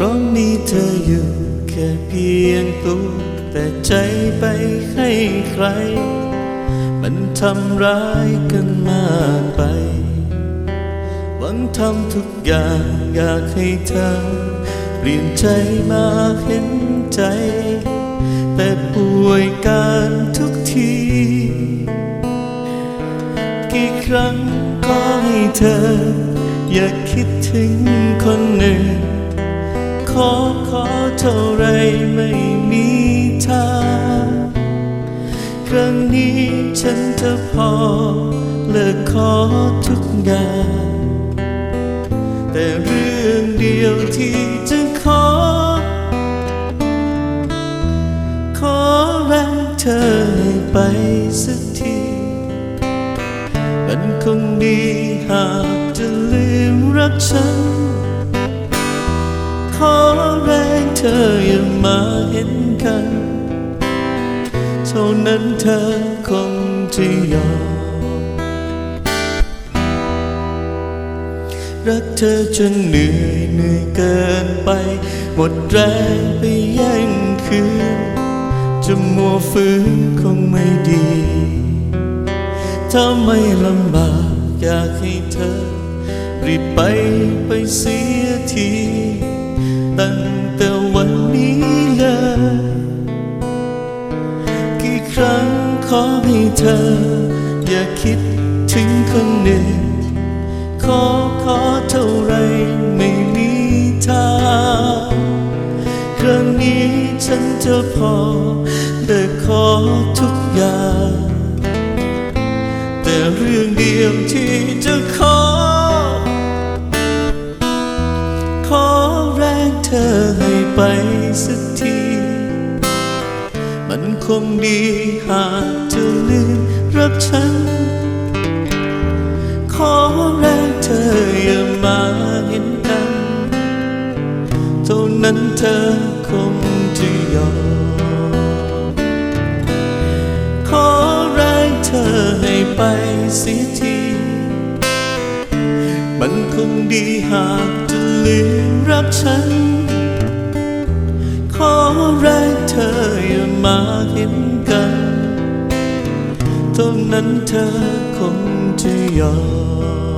พราะมีเธออยู่แค่เพียงตัวแต่ใจไปให้ใคร มันทำร้ายกันมากไป หวังทำทุกอย่างอยากให้เธอเปลี่ยนใจมาเห็นใจ แต่ป่วยการทุกที กี่ครั้งก็ให้เธอ อย่าคิดถึงคนหนึ่ง อขอเท่าไรไม่มีทางครั้งนี้ฉันจะพอเลิกขอทุกอย่างแต่เรื่องเดียวที่จะขอ ขอแรงเธอให้ไปสักที มันคงดีหากจะลืมรักฉัน เธออย่ามาเห็นกันเท่านั้นเธอคงจะยอมรักเธอจนเหนื่อยเหนื่อยเกินไปหมดแรงไปแย่งคืนจะมัวฟื้นคงไม่ดี ถ้าไม่ลำบากอยากให้เธอ รีบไปไปเสียทีตั้ง ครั้งขอให้เธอ อย่าคิดถึงคนหนึ่ง ขอขอเท่าไรไม่มีทางครั้งนี้ฉันจะพอเลิกขอทุกอย่าง แต่เรื่องเดียวที่จะขอ ขอแรงเธอให้ไปสักที คงดีหากจะลืมรักฉัน ขอแรงเธออย่ามาเห็นกัน เท่านั้นเธอคงจะยอม ขอแรงเธอให้ไปเสียที มันคงดีหากจะลืมรักฉัน ขอแรง มาเห็นกันเท่านั้นเธอคงจะยอม